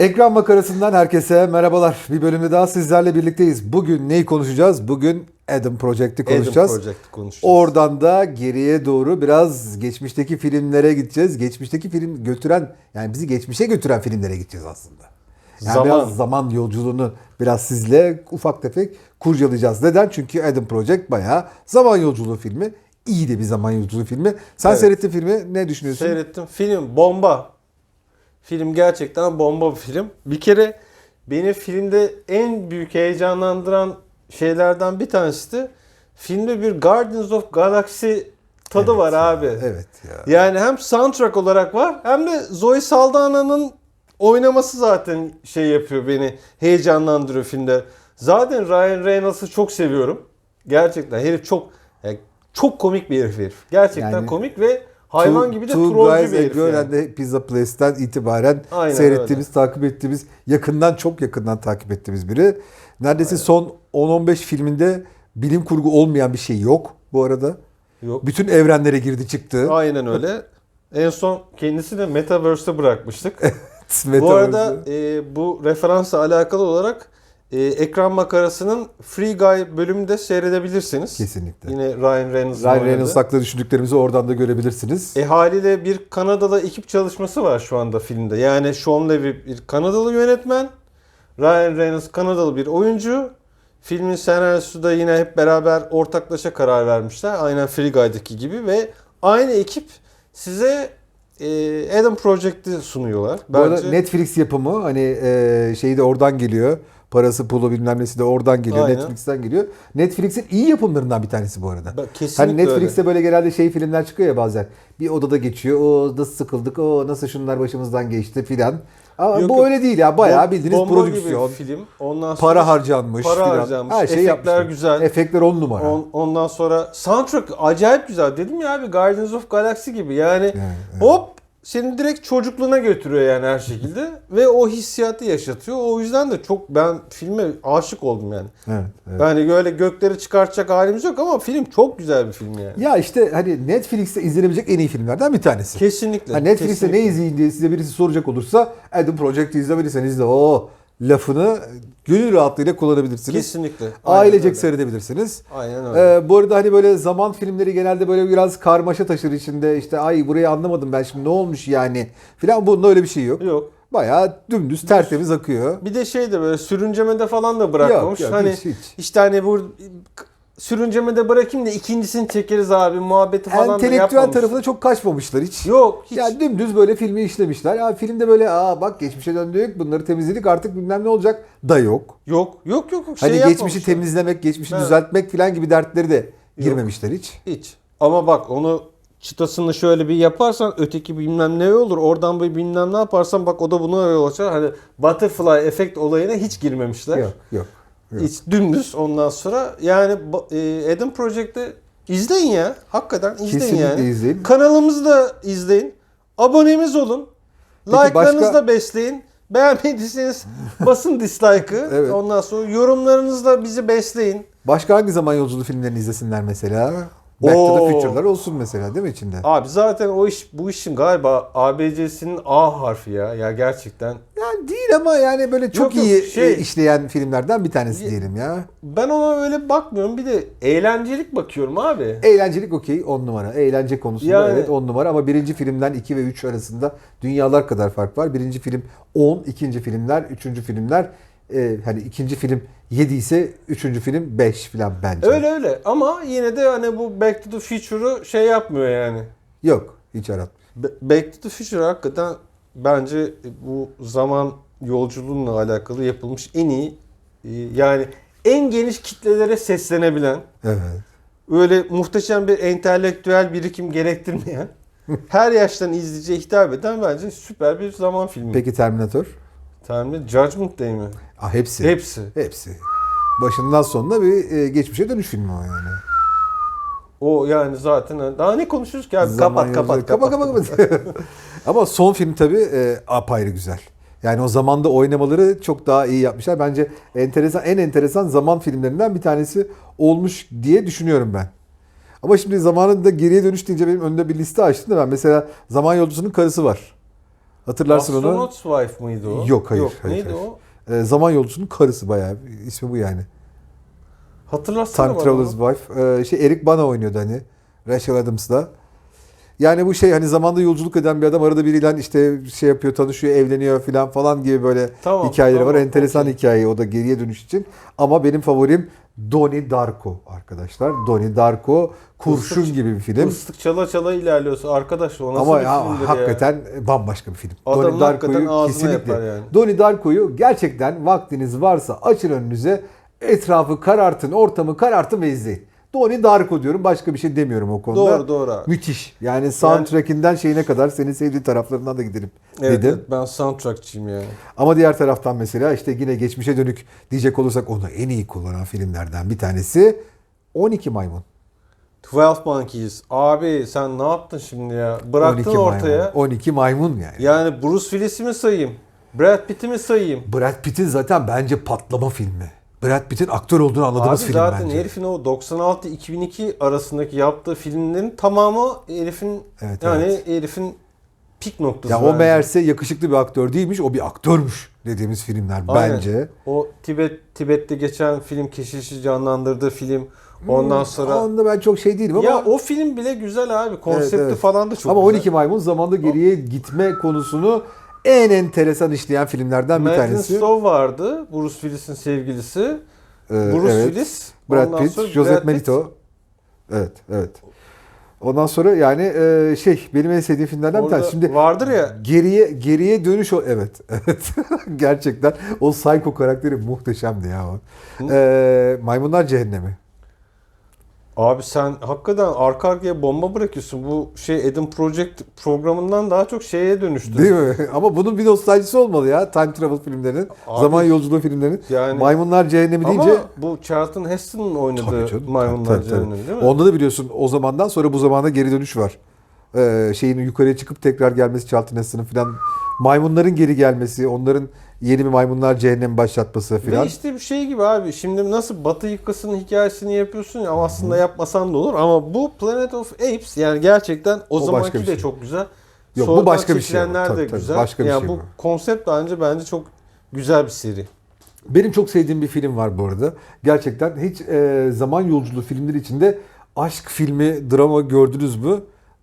Ekran makarasından herkese merhabalar. Bir bölümde daha sizlerle birlikteyiz. Bugün neyi konuşacağız? Bugün Adam Project'i konuşacağız. Adam Project'i konuşacağız. Oradan da geriye doğru biraz geçmişteki filmlere gideceğiz. Geçmişteki film götüren yani bizi geçmişe götüren filmlere gideceğiz aslında. Yani Zaman. biraz zaman yolculuğunu biraz sizle ufak tefek kurcalayacağız. Neden? Çünkü Adam Project bayağı zaman yolculuğu filmi. İyi de bir zaman yolculuğu filmi. Sen Evet. seyrettin filmi. Ne düşünüyorsun? Seyrettim. Film bomba. Film gerçekten bomba bir film. Bir kere beni filmde en büyük heyecanlandıran şeylerden bir tanesi de filmde bir Guardians of Galaxy tadı Evet var ya, abi. Evet ya. Yani hem soundtrack olarak var hem de Zoe Saldana'nın oynaması zaten şey yapıyor beni heyecanlandırıyor filmde. Zaten Ryan Reynolds'ı çok seviyorum. Gerçekten herif çok yani çok komik bir herif herif. Gerçekten Yani komik ve hayvan gibi de Two trollcü bir herif. Yani. Pizza Place'ten itibaren Aynen seyrettiğimiz, takip ettiğimiz, yakından çok yakından takip ettiğimiz biri. Neredeyse son 10-15 filminde bilim kurgu olmayan bir şey yok bu arada. Yok. Bütün evrenlere girdi çıktı. Aynen öyle. En son kendisi de Metaverse'te bırakmıştık. bu Metaverse'ü. arada e, bu referansla alakalı olarak e, ekran makarasının Free Guy bölümünü de seyredebilirsiniz. Kesinlikle. Yine Ryan Reynolds'ın Ryan. Reynolds hakkında düşündüklerimizi oradan da görebilirsiniz. E haliyle bir Kanadalı ekip çalışması var şu anda filmde. Yani Sean Levy bir Kanadalı yönetmen. Ryan Reynolds Kanadalı bir oyuncu. Filmin senaryosu da yine hep beraber ortaklaşa karar vermişler. Aynen Free Guy'daki gibi ve aynı ekip size e, Adam Project'i sunuyorlar. Bu arada Bence Netflix yapımı hani e, şeyi de oradan geliyor. Parası pulu bilmem nesi de oradan geliyor. Aynen. Netflix'ten geliyor. Netflix'in iyi yapımlarından bir tanesi bu arada. Ben- kesinlikle Hani Netflix'te böyle genelde şey filmler çıkıyor ya bazen. Bir odada geçiyor. O nasıl sıkıldık. O nasıl şunlar başımızdan geçti filan. Ama Yok, bu yok. öyle değil ya. Bayağı bildiğiniz Bomba prodüksiyon. gibi film. Ondan sonra Para harcanmış Para filan. harcanmış. Her şey Efektler yapmışlar. güzel. Efektler on numara. On- ondan sonra soundtrack acayip güzel. Dedim ya abi Guardians of Galaxy gibi. Yani evet. hop seni direkt çocukluğuna götürüyor yani her şekilde. Ve o hissiyatı yaşatıyor. O yüzden de çok ben filme aşık oldum yani. Evet, evet. Yani böyle gökleri çıkartacak halimiz yok ama film çok güzel bir film yani. Ya işte hani Netflix'te izlenebilecek en iyi filmlerden bir tanesi. Kesinlikle. Ha, Netflix'te ne kesinlikle. izleyin diye size birisi soracak olursa Adam Project'i izlemediysen izle. O lafını gönül rahatlığıyla kullanabilirsiniz. Kesinlikle. Aynen Ailecek öyle. seyredebilirsiniz. Aynen öyle. Ee, bu arada hani böyle zaman filmleri genelde böyle biraz karmaşa taşır içinde. İşte ay burayı anlamadım ben şimdi ne olmuş yani filan. Bunda öyle bir şey yok. Yok. Bayağı dümdüz tertemiz akıyor. Bir de şey de böyle sürüncemede falan da bırakmamış. Yok, yok, hani hiç, hiç. işte hani bu sürüncemede bırakayım da ikincisini çekeriz abi muhabbeti falan da Entelektüel yapmamış. tarafına çok kaçmamışlar hiç. Yok hiç. Ya dümdüz böyle filmi işlemişler. Ya filmde böyle aa bak geçmişe döndük bunları temizledik artık bilmem ne olacak da yok. Yok yok yok. yok. Şey Hani geçmişi temizlemek, geçmişi Evet. düzeltmek falan gibi dertleri de girmemişler hiç. Hiç. Ama bak onu çıtasını şöyle bir yaparsan öteki bilmem ne olur. Oradan bir bilmem ne yaparsan bak o da buna yol açar. Hani butterfly efekt olayına hiç girmemişler. Yok yok. Yok. Dümdüz ondan sonra yani e, Adam Project'te izleyin ya. Hakikaten izleyin Kesinlikle yani. izleyin. Kanalımızı da izleyin. Abonemiz olun. Like'larınızı başka- da besleyin. Beğenmediyseniz basın dislike'ı. Evet. Ondan sonra yorumlarınızla bizi besleyin. Başka hangi zaman yolculuğu filmlerini izlesinler mesela? Back to the Oo. Future'lar olsun mesela değil mi içinde? Abi zaten o iş bu işin galiba ABC'sinin A harfi ya. Ya gerçekten. Yani değil ama yani böyle çok Yok, yok, iyi şey- e, işleyen filmlerden bir tanesi diyelim ya. Ben ona öyle bakmıyorum. Bir de eğlencelik bakıyorum abi. Eğlencelik okey 10 numara. Eğlence konusunda Yani- evet 10 numara ama birinci filmden 2 ve 3 arasında dünyalar kadar fark var. Birinci film 10, ikinci filmler, üçüncü filmler e, hani ikinci film 7 ise üçüncü film 5 falan bence. Öyle öyle. Ama yine de hani bu Back to the Future'u şey yapmıyor yani. Yok hiç aratmıyor. Back to the Future hakikaten bence bu zaman yolculuğunla alakalı yapılmış en iyi e, yani en geniş kitlelere seslenebilen Evet. öyle muhteşem bir entelektüel birikim gerektirmeyen her yaştan izleyiciye hitap eden bence süper bir zaman filmi. Peki Terminator? Tahmin Judgment Day mi? Ah, hepsi. Hepsi. Hepsi. Başından sonuna bir e, geçmişe dönüş filmi o yani. O yani zaten daha ne konuşuruz ki abi? Kapat, kapat, kapat, kapat, kapat. Ama son film tabii e, apayrı güzel. Yani o zamanda oynamaları çok daha iyi yapmışlar. Bence enteresan en enteresan zaman filmlerinden bir tanesi olmuş diye düşünüyorum ben. Ama şimdi zamanında geriye dönüş deyince benim önümde bir liste açtım da ben mesela Zaman Yolcusu'nun karısı var. Hatırlarsın onu. Astronaut's Wife mıydı o? Yok, hayır, Yok, hayır, neydi hayır. o? Ee, zaman yolcusunun karısı bayağı. ismi bu yani. Hatırlatsana Time Traveler's. Wife. Ee, şey Eric Bana oynuyordu hani. Rachel Adams'la. Yani bu şey hani zamanda yolculuk eden bir adam arada biriyle işte şey yapıyor, tanışıyor, evleniyor falan falan gibi böyle Tamam, hikayeleri var. tamam, Enteresan okey. hikaye o da geriye dönüş için. Ama benim favorim Donnie Darko arkadaşlar. Donnie Darko kurşun Islık- gibi bir film. Islık çala çala ilerliyorsa arkadaş o nasıl Ama bir ya, filmdir ya? hakikaten bambaşka bir film. Adamın Donnie hakikaten Darko'yu kesinlikle. yani. Donnie Darko'yu gerçekten vaktiniz varsa açın önünüze etrafı karartın, ortamı karartın ve izleyin. Donnie Darko diyorum başka bir şey demiyorum o konuda. Doğru doğru abi. Müthiş. Yani soundtrack'inden şeyine kadar senin sevdiğin taraflarından da gidelim Evet, dedim. evet, ben soundtrackçıyım yani. Ama diğer taraftan mesela işte yine geçmişe dönük diyecek olursak onu en iyi kullanan filmlerden bir tanesi 12 Maymun. 12 Monkeys. Abi sen ne yaptın şimdi ya? Bıraktın 12 ortaya. Maymun. 12 Maymun yani. Yani Bruce Willis'i mi sayayım? Brad Pitt'i mi sayayım? Brad Pitt'in zaten bence patlama filmi. Brad Pitt'in aktör olduğunu anladığımız Abi film zaten bence. herifin o 96-2002 arasındaki yaptığı filmlerin tamamı herifin Evet, yani herifin pik noktası. Ya o bence. meğerse yakışıklı bir aktör değilmiş, o bir aktörmüş dediğimiz filmler Aynen. bence. O Tibet Tibet'te geçen film keşişi canlandırdığı film. Ondan Hmm, sonra Onda ben çok şey değilim ama ya o film bile güzel abi. Konsepti evet. falan da çok ama güzel. 12 Maymun zamanda geriye gitme konusunu en enteresan işleyen filmlerden bir Madeline tanesi. Stowe vardı. Bruce Willis'in sevgilisi. Ee, Bruce evet. Willis. Brad Pitt, Joseph Brad Pitt. Melito. Evet, evet. Ondan sonra yani e, şey benim en sevdiğim filmlerden bir Orada tanesi. Şimdi vardır ya geriye geriye dönüş o evet evet gerçekten o psycho karakteri muhteşemdi ya o. Ee, Maymunlar Cehennemi. Abi sen hakikaten arka arkaya bomba bırakıyorsun. Bu şey Eden Project programından daha çok şeye dönüştü. Değil mi? Ama bunun bir nostaljisi olmalı ya. Time travel filmlerinin, Abi- zaman yolculuğu filmlerinin. Yani- Maymunlar Cehennemi Ama deyince bu Charlton Heston'ın oynadığı Tabii canım, Maymunlar tabii, tabii. Cehennemi değil mi? Onda da biliyorsun o zamandan sonra bu zamana geri dönüş var. Ee, şeyin yukarıya çıkıp tekrar gelmesi Charlton Heston'ın filan. Maymunların geri gelmesi, onların yeni bir maymunlar cehennemi başlatması Ve filan. işte bir şey gibi abi. Şimdi nasıl Batı yıkasının hikayesini yapıyorsun ya ama aslında yapmasan da olur. Ama bu Planet of Apes yani gerçekten o, O zamanki de şey. çok güzel. Yok, bu Sonradan başka bir şey Tabii, tabii, güzel. başka bir yani şey bu bu. konsept bence bence çok güzel bir seri. Benim çok sevdiğim bir film var bu arada. Gerçekten hiç e, zaman yolculuğu filmleri içinde aşk filmi, drama gördünüz mü?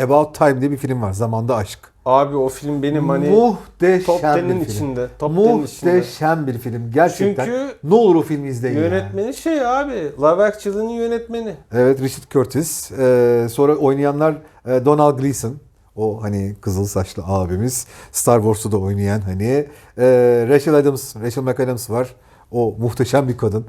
About Time diye bir film var. Zamanda aşk. Abi o film benim hani Muhteşem top 10'in bir film. içinde. Top 10'in içinde. Muhteşem bir film. Gerçekten. Çünkü ne olur o filmi izleyin. Yönetmeni şey abi. Love Actually'nin yönetmeni. Evet Richard Curtis. Ee, sonra oynayanlar e, Donald Gleason. O hani kızıl saçlı abimiz. Star Wars'ta da oynayan hani. E, Rachel Adams, Rachel McAdams var. O muhteşem bir kadın.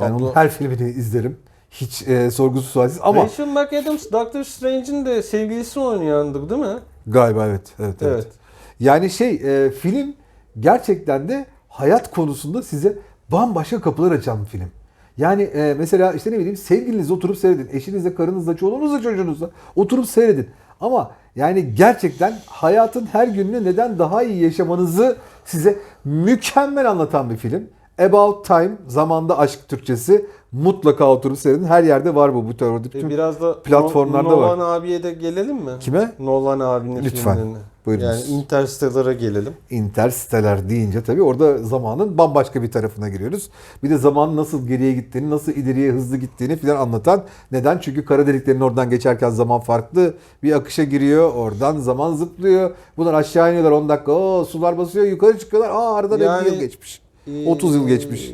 Yani Abla- onun her filmini izlerim. Hiç e, sorgusuz sualsiz ama Rachel McAdams Doctor Strange'in de sevgilisi oynayandı değil mi? galiba evet. Evet. evet. Evet. Yani şey e, film gerçekten de hayat konusunda size bambaşka kapılar açan bir film. Yani e, mesela işte ne bileyim sevgilinizle oturup seyredin. Eşinizle, karınızla, çoluğunuzla, çocuğunuzla oturup seyredin. Ama yani gerçekten hayatın her gününü neden daha iyi yaşamanızı size mükemmel anlatan bir film. About Time, zamanda aşk Türkçesi. Mutlaka oturup seyredin. Her yerde var bu bu tür. E biraz da platformlarda Nolan var. abiye de gelelim mi? Kime? Nolan abinin Lütfen. filmlerine. Buyurunuz. Yani Interstellar'a gelelim. Interstellar deyince tabii orada zamanın bambaşka bir tarafına giriyoruz. Bir de zaman nasıl geriye gittiğini, nasıl ileriye hızlı gittiğini filan anlatan. Neden? Çünkü kara deliklerin oradan geçerken zaman farklı bir akışa giriyor. Oradan zaman zıplıyor. Bunlar aşağı iniyorlar 10 dakika. Oo, sular basıyor yukarı çıkıyorlar. Aa aradan Yani- 50 yıl geçmiş. Ee, 30 yıl geçmiş.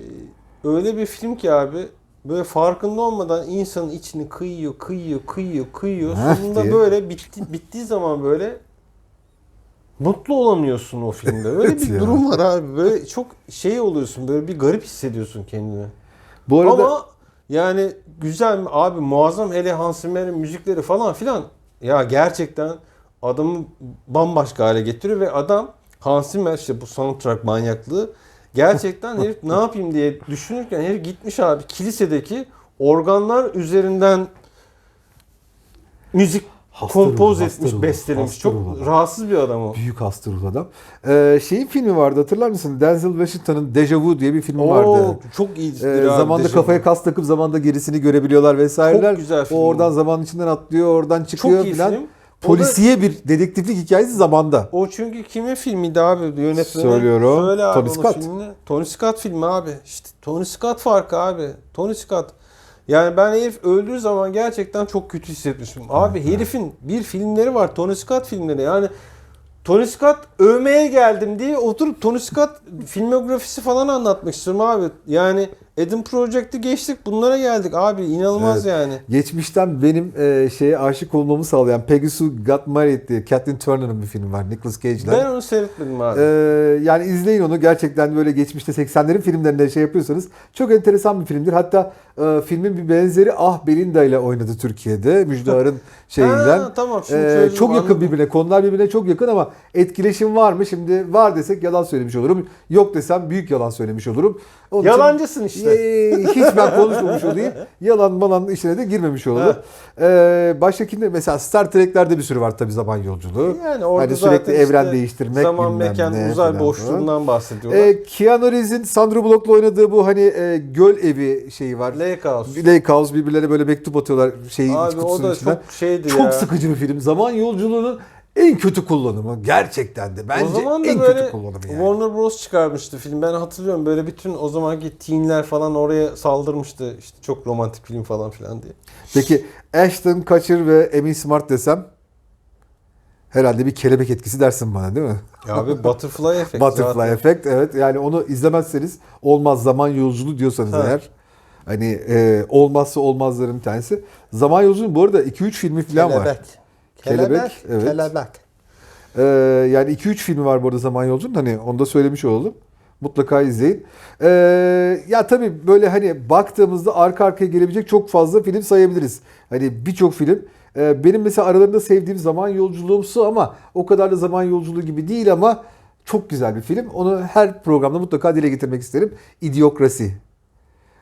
Öyle bir film ki abi böyle farkında olmadan insanın içini kıyıyor, kıyıyor, kıyıyor, kıyıyor. Heh Sonunda diye. böyle bitti, bittiği zaman böyle mutlu olamıyorsun o filmde. Öyle Evet bir ya. durum var abi. Böyle çok şey oluyorsun. Böyle bir garip hissediyorsun kendini. Bu arada Ama yani güzel mi? Abi muazzam hele Hans Zimmer'in müzikleri falan filan. Ya gerçekten adamı bambaşka hale getiriyor ve adam Hans Zimmer işte bu soundtrack manyaklığı gerçekten herif ne yapayım diye düşünürken herif gitmiş abi kilisedeki organlar üzerinden müzik Hasta kompoz hasta etmiş, ruhu, bestelemiş. Çok ruhu. rahatsız bir adam o. büyük hasta ruhlu adam. Ee, şeyin filmi vardı hatırlar mısın? Denzel Washington'ın Deja Vu diye bir filmi Oo, vardı. çok iyi. Ee, zamanda kafaya kas takıp zamanda gerisini görebiliyorlar vesaireler. Çok güzel film O oradan o. zamanın içinden atlıyor, oradan çıkıyor çok iyi filan. film. Polisiye bir dedektiflik hikayesi zamanda. O çünkü kimin filmiydi abi yönetmeni? Söylüyorum. Söyle abi Tony Scott. filmini. Tony Scott filmi abi. İşte Tony Scott farkı abi. Tony Scott. Yani ben herif öldüğü zaman gerçekten çok kötü hissetmişim. Abi herifin bir filmleri var. Tony Scott filmleri. Yani Tony Scott övmeye geldim diye oturup Tony Scott filmografisi falan anlatmak istiyorum abi. Yani Adam Project'i geçtik bunlara geldik abi inanılmaz Evet. yani. Geçmişten benim e, şeye aşık olmamı sağlayan Peggy Sue Got Married diye Kathleen Turner'ın bir filmi var Nicolas Cage'den. Ben onu seyretmedim abi. Ee, yani izleyin onu gerçekten böyle geçmişte 80'lerin filmlerinde şey yapıyorsanız çok enteresan bir filmdir. Hatta e, filmin bir benzeri Ah Belinda ile oynadı Türkiye'de Müjdar'ın şeyinden. Ha, tamam şimdi çözdüm, çok yakın anladım. birbirine. Konular birbirine çok yakın ama etkileşim var mı? Şimdi var desek yalan söylemiş olurum. Yok desem büyük yalan söylemiş olurum. Onun için- Yalancısın işte. Ee, hiç ben konuşmamış olayım. Yalan malan işine de girmemiş olalım. Ee, başka kimde? Mesela Star Trek'lerde bir sürü var tabii zaman yolculuğu. Yani orada Hani sürekli zaten evren işte değiştirmek zaman mekan ne uzay boşluğundan bahsediyorlar. Ee, Keanu Reeves'in Sandra Bullock'la oynadığı bu hani e, göl evi şeyi var. Lake House. Lake House birbirlerine böyle mektup atıyorlar şeyin iç Abi o kutusunun da içinden. çok şeydi Çok ya. sıkıcı bir film. Zaman yolculuğunun en kötü kullanımı. Gerçekten de. Bence o zaman da en böyle kötü kullanımı yani. Warner Bros çıkarmıştı film. Ben hatırlıyorum böyle bütün o zamanki teenler falan oraya saldırmıştı. İşte çok romantik film falan filan diye. Peki Ashton Kutcher ve Amy Smart desem herhalde bir kelebek etkisi dersin bana değil mi? Ya abi Butterfly Effect Butterfly zaten. Effect evet yani onu izlemezseniz olmaz zaman yolculuğu diyorsanız Ha. eğer hani e, olmazsa olmazların bir tanesi. Zaman yolculuğu bu arada 2-3 filmi falan var. Kelebek. Kelebek, Kelebek. evet. Kelebek. Ee, yani 2-3 filmi var bu arada Zaman Yolculuğu'nun. Hani onu da söylemiş olalım. Mutlaka izleyin. Ee, ya tabii böyle hani baktığımızda arka arkaya gelebilecek çok fazla film sayabiliriz. Hani birçok film. Ee, benim mesela aralarında sevdiğim Zaman Yolculuğumsu ama o kadar da Zaman Yolculuğu gibi değil ama çok güzel bir film. Onu her programda mutlaka dile getirmek isterim. İdiokrasi.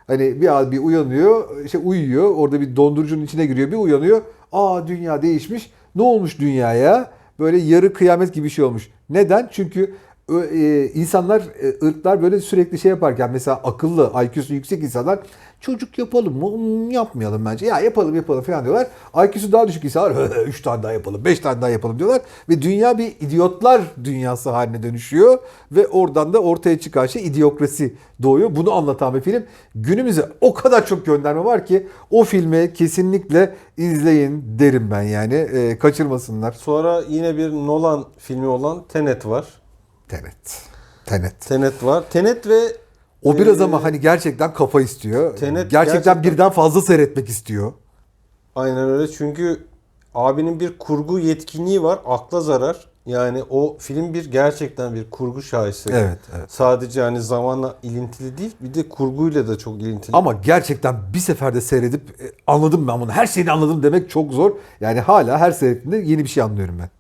Hani bir abi bir uyanıyor, işte uyuyor, orada bir dondurucunun içine giriyor, bir uyanıyor. Aa dünya değişmiş. Ne olmuş dünyaya? Böyle yarı kıyamet gibi bir şey olmuş. Neden? Çünkü insanlar, e, ırklar böyle sürekli şey yaparken mesela akıllı, IQ'su yüksek insanlar çocuk yapalım mı? Yapmayalım bence. Ya yapalım yapalım falan diyorlar. IQ'su daha düşük insanlar 3 tane daha yapalım, 5 tane daha yapalım diyorlar. Ve dünya bir idiotlar dünyası haline dönüşüyor. Ve oradan da ortaya çıkan şey idiokrasi doğuyor. Bunu anlatan bir film. Günümüze o kadar çok gönderme var ki o filmi kesinlikle izleyin derim ben yani. E, kaçırmasınlar. Sonra yine bir Nolan filmi olan Tenet var. Tenet. Tenet. Tenet var. Tenet ve O biraz Ee, ama hani gerçekten kafa istiyor. Tenet gerçekten, gerçekten- birden fazla seyretmek istiyor. Aynen öyle çünkü abinin bir kurgu yetkinliği var. Akla zarar. Yani o film bir gerçekten bir kurgu şaheseri. Evet, evet. Sadece hani zamanla ilintili değil bir de kurguyla da çok ilintili. Ama gerçekten bir seferde seyredip e, anladım ben bunu. Her şeyini anladım demek çok zor. Yani hala her seyrettiğinde yeni bir şey anlıyorum ben.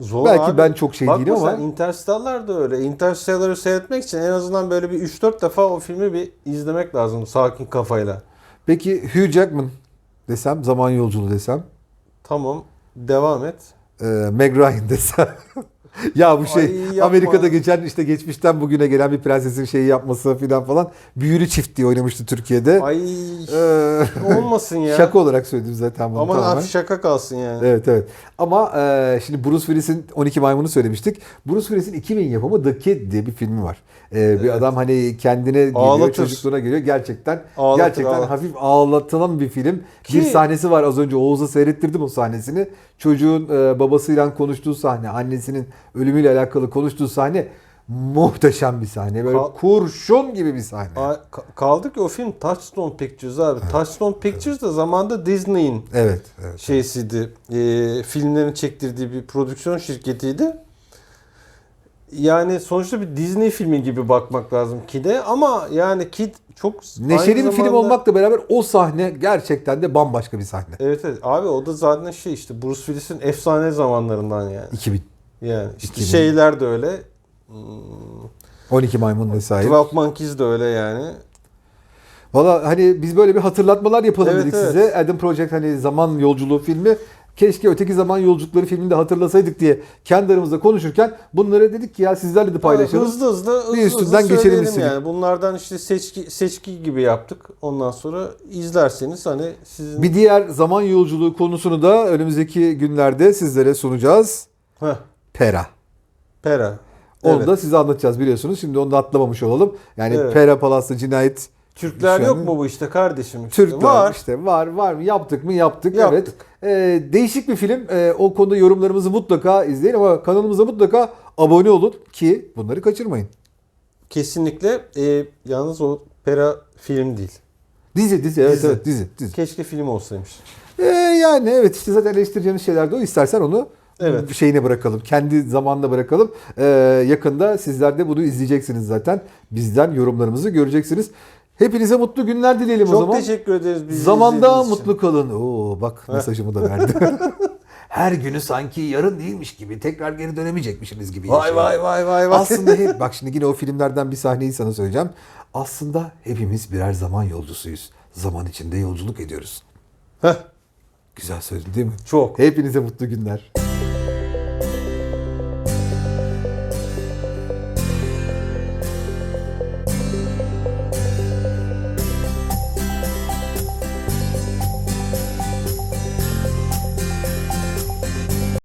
Zor belki abi. ben çok şey Bakma değilim ama- sen Interstellar da öyle. Interstellar'ı seyretmek için en azından böyle bir 3-4 defa o filmi bir izlemek lazım sakin kafayla. Peki Hugh Jackman desem, zaman yolculuğu desem, Tamam devam et. e, Meg Ryan desem. ya bu şey Ay. Amerika'da geçen işte geçmişten bugüne gelen bir prensesin şeyi yapması filan falan. Büyülü çift diye oynamıştı Türkiye'de. Ay Ee, olmasın ya. Şaka olarak söyledim zaten bunu Aman tamamen. şaka kalsın yani. Evet evet. Ama e, şimdi Bruce Willis'in 12 Maymun'u söylemiştik. Bruce Willis'in 2000 yapımı The Kid diye bir filmi var. E, Bir Evet. adam hani kendine geliyor, Ağlatır. çocukluğuna geliyor. Gerçekten Ağlatır, gerçekten ağlatır. hafif ağlatılan bir film. Ki- Bir sahnesi var az önce Oğuz'a seyrettirdim o sahnesini. Çocuğun e, babasıyla konuştuğu sahne, annesinin ölümüyle alakalı konuştuğu sahne muhteşem bir sahne. Böyle Kal- kurşun gibi bir sahne. A- ka- Kaldı ki o film Touchstone Pictures abi. Touchstone Pictures da zamanda Disney'in Evet, evet. şeysiydi. E, filmlerini çektirdiği bir prodüksiyon şirketiydi. Yani sonuçta bir Disney filmi gibi bakmak lazım Kid'e ama yani Kid çok Neşeli bir film zamanda- olmakla beraber o sahne gerçekten de bambaşka bir sahne. Evet evet abi o da zaten şey işte Bruce Willis'in efsane zamanlarından yani. 2000. Yani işte 2000. şeyler de öyle. Hmm, 12 maymun vesaire. 12 Monkeys de öyle yani. Valla hani biz böyle bir hatırlatmalar yapalım Evet, dedik evet. size. Adam Project hani zaman yolculuğu filmi keşke öteki zaman yolculukları filminde hatırlasaydık diye kendi aramızda konuşurken bunları dedik ki ya sizlerle de paylaşalım. Hızlı hızlı, hızlı, Bir üstünden hızlı geçelim istedik. yani. Bunlardan işte seçki, seçki gibi yaptık. Ondan sonra izlerseniz hani sizin... Bir diğer zaman yolculuğu konusunu da önümüzdeki günlerde sizlere sunacağız. Heh, Pera. Pera. Onu Evet. da size anlatacağız biliyorsunuz. Şimdi onu da atlamamış olalım. Yani Evet. Pera Palas'ta cinayet Türkler yok mu bu işte kardeşim? işte? Türkler Var. işte var var mı yaptık mı yaptık, Yaptık. evet. Ee, değişik bir film. Ee, o konuda yorumlarımızı mutlaka izleyin ama kanalımıza mutlaka abone olun ki bunları kaçırmayın. Kesinlikle. Ee, yalnız o Pera film değil. Dizi dizi evet Dizi. evet dizi dizi. Keşke film olsaymış. Ee, yani evet işte zaten eleştireceğimiz şeyler de o. İstersen onu Evet. şeyine bırakalım. Kendi zamanına bırakalım. Ee, yakında sizler de bunu izleyeceksiniz zaten. Bizden yorumlarımızı göreceksiniz. Hepinize mutlu günler dileyelim o Çok zaman. teşekkür ederiz bizi Zamanda izlediğiniz için. mutlu kalın. Oo bak mesajımı da verdi. Her günü sanki yarın değilmiş gibi, tekrar geri dönemeyecekmişsiniz gibi. Vay yaşayın. vay vay vay vay. Aslında hep bak şimdi yine o filmlerden bir sahneyi sana söyleyeceğim. Aslında hepimiz birer zaman yolcusuyuz. Zaman içinde yolculuk ediyoruz. Heh, Güzel söyledin değil mi? çok. Hepinize mutlu günler.